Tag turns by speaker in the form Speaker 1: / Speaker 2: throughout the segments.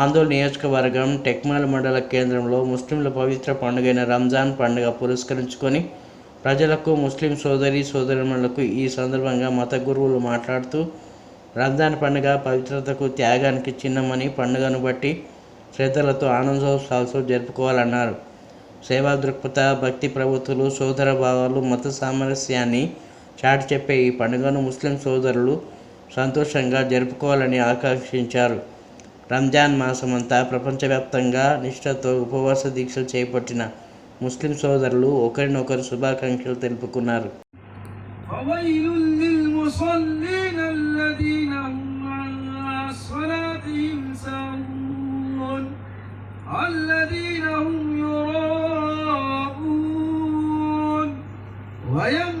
Speaker 1: ఆందోళన నియోజకవర్గం టెక్మాల్ మండల కేంద్రంలో ముస్లింల పవిత్ర పండుగైన రంజాన్ పండుగ పురస్కరించుకొని ప్రజలకు ముస్లిం సోదరి సోదరులకు ఈ సందర్భంగా మత గురువులు మాట్లాడుతూ రంజాన్ పండుగ పవిత్రతకు త్యాగానికి చిన్నమని పండుగను బట్టి శ్రద్ధలతో ఆనందోత్సవాలతో జరుపుకోవాలన్నారు. సేవా దృక్పథ భక్తి ప్రవృత్తులు సోదర భావాలు మత సామరస్యాన్ని చాటి చెప్పే ఈ పండుగను ముస్లిం సోదరులు సంతోషంగా జరుపుకోవాలని ఆకాంక్షించారు. రంజాన్ మాసమంతా ప్రపంచవ్యాప్తంగా నిష్ఠతో ఉపవాస దీక్షలు చేపట్టిన ముస్లిం సోదరులు ఒకరినొకరు శుభాకాంక్షలు తెలుపుకున్నారు
Speaker 2: فويل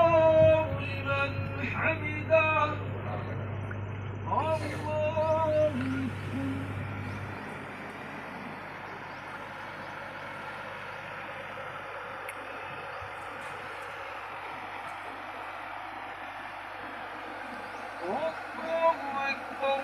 Speaker 2: الله أكبر